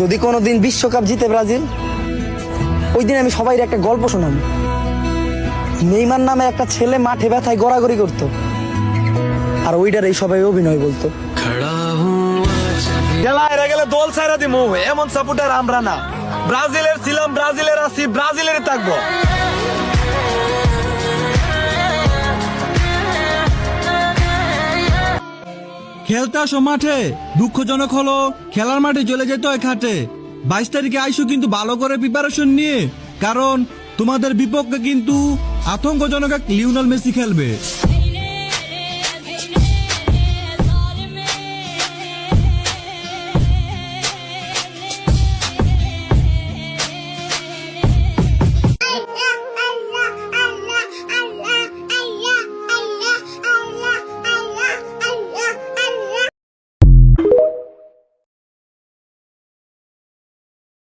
যদি কোনো দিন বিশ্বকাপ জিতে ব্রাজিল ওই দিন আমি সবাই একটা গল্প শোনাম নেইমার নামে একটা ছেলে মাঠে ব্যথায় গড়াগড়ি করত। আর ওইটার এই সবাই অভিনয় বলতো। খেলা হেরে গেলে দল ছাইরা দিমু। এমন সাপোর্টার আমরা না। ব্রাজিলের ছিলাম ব্রাজিলের আছি ব্রাজিলের থাকব। খেলতে আসো মাঠে। দুঃখজনক হলো, খেলার মাঠে চলে যেত এক হাটে। বাইশ তারিখে আইসো কিন্তু ভালো করে প্রিপারেশন নিয়ে, কারণ তোমাদের বিপক্ষে কিন্তু আতঙ্কজনক এক লিউনাল মেসি খেলবে।